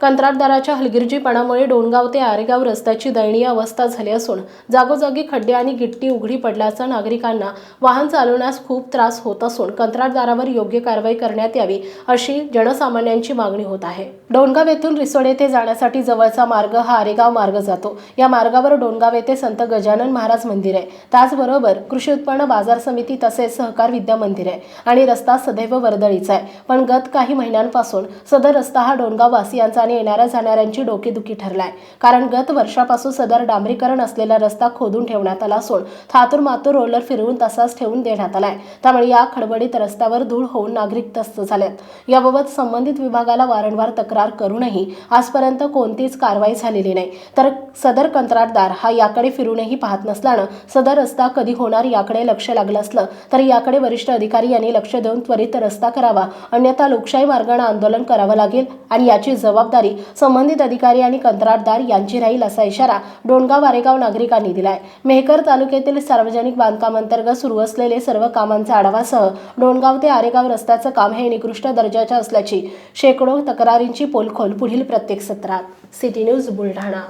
कंत्राटदाराच्या हलगिर्जीपणामुळे डोणगाव ते आरेगाव रस्त्याची दयनीय अवस्था झाली असून जागोजागी खड्डे आणि गिट्टी उघडी पडल्याचा नागरिकांना वाहन चालवण्यास खूप त्रास होत असून कंत्राटदारावर योग्य कारवाई करण्यात यावी अशी जनसामान्यांची मागणी होत आहे. डोणगाव येथून रिसोड येथे जाण्यासाठी जवळचा मार्ग हा आरेगाव मार्ग जातो. या मार्गावर डोणगाव येथे संत गजानन महाराज मंदिर आहे. त्याचबरोबर कृषी उत्पन्न बाजार समिती तसेच सहकार विद्या मंदिर आहे आणि रस्ता सदैव वर्दळीचा आहे. पण गत काही महिन्यांपासून सदर रस्ता हा डोणगाव वासियांचा आणि येणाऱ्या जाणाऱ्यांची डोकेदुखी ठरलाय. कारण गत वर्षापासून सदर डांबरीकरण असलेला रस्ता खोदून ठेवण्यात आला असून थातूर मातूर रोलर फिरवून तसाच ठेवून देण्यात आलाय. त्यामुळे या खडबडीत रस्त्यावर धूळ होऊन नागरिक तस्त झालेत. याबाबत संबंधित विभागाला वारंवार तक्रार करूनही आजपर्यंत कोणतीच कारवाई झालेली नाही. तर सदर कंत्राटदार हा याकडे फिरूनही पाहत नसल्यानं सदर रस्ता कधी होणार याकडे लक्ष लागलं असलं तर याकडे वरिष्ठ अधिकारी यांनी लक्ष देऊन त्वरित रस्ता करावा. अन्यथा लोकशाही मार्गाने आंदोलन करावं लागेल आणि याची जबाबदारी संबंधित अधिकारी आणि कंत्राटदार यांची राहील असा इशारा डोणगाव आरेगाव नागरिकांनी दिलाय. मेहकर तालुक्यातील सार्वजनिक बांधकाम अंतर्गत सुरू असलेले सर्व कामांचा आढावासह डोणगाव ते आरेगाव रस्त्याचं काम हे निकृष्ट दर्जाचे असल्याची शेकडो तक्रारींची पोलखोल पुढील प्रत्येक सत्रात. City news Buldhana.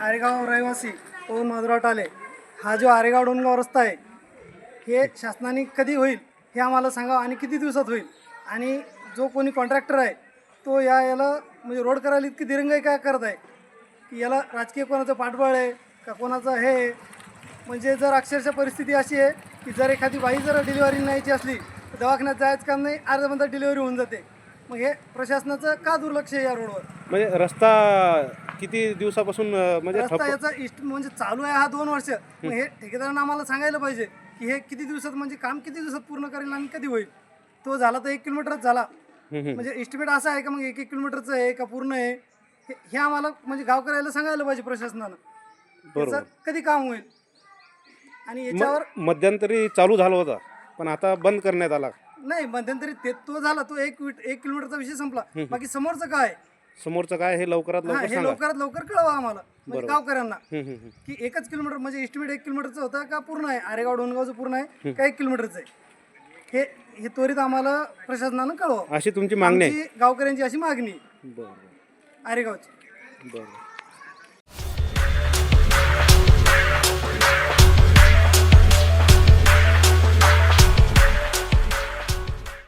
आरेगाव रहिवासी पवन माधुराव टाले हा जो आरेगाव डोणगाव रस्ता आहे हे शासनाने कधी होईल हे आम्हाला सांगा आणि किती दिवसात होईल? आणि जो कोणी कॉन्ट्रॅक्टर आहे तो या याला म्हणजे रोड करायला इतकी दिरंगाई काय करत आहे की याला राजकीय कोणाचं पाठबळ आहे का कोणाचं हे आहे? म्हणजे जर अक्षरशः परिस्थिती अशी आहे की जर एखादी बाई जर डिलिव्हरी न्यायची असली तर दवाखान्यात जायचं काम नाही अर्ध्या मिनिटात डिलिव्हरी होऊन जाते. मग हे प्रशासनाचं का दुर्लक्ष आहे या रोडवर? म्हणजे रस्ता किती दिवसापासून म्हणजे रस्ता याचा इष्ट म्हणजे चालू आहे हा दोन वर्ष. मग हे ठेकेदारांना आम्हाला सांगायला पाहिजे की हे किती दिवसात म्हणजे काम किती दिवसात पूर्ण करेल आणि कधी होईल? तो झाला तर एक किलोमीटरच झाला. म्हणजे इस्टिमेट असा आहे का मग एक एक किलोमीटरचं आहे का पूर्ण आहे? हे हे आम्हाला म्हणजे गावकऱ्याला सांगायला पाहिजे प्रशासनानं. बरोबर. याचं कधी काम होईल? आणि याच्यावर म- मध्यंतरी चालू झाला होता पण आता बंद करण्यात आला. नाही मध्यंतरी ते तो झाला तो एक वीट- एक किलोमीटरचा विषय संपला. बाकी समोरचं काय? समोरचं काय हे लवकरात हा लवकर हे सांगा. लवकरात लवकर कळवा आम्हाला. म्हणजे गावकऱ्यांना. हम्म, हम्म, हम्म. की एकच किलोमीटर म्हणजे एस्टिमेट एक किलोमीटरचं होतं का पूर्ण आहे? आरेगाव डोणगावचं पूर्ण आहे का एक किलोमीटरचं आहे? हे हे त्वरित आम्हाला प्रशासनानं कळवा अशी तुमची मागणी गावकऱ्यांची अशी मागणी. बरं. आरेगावची. बरं.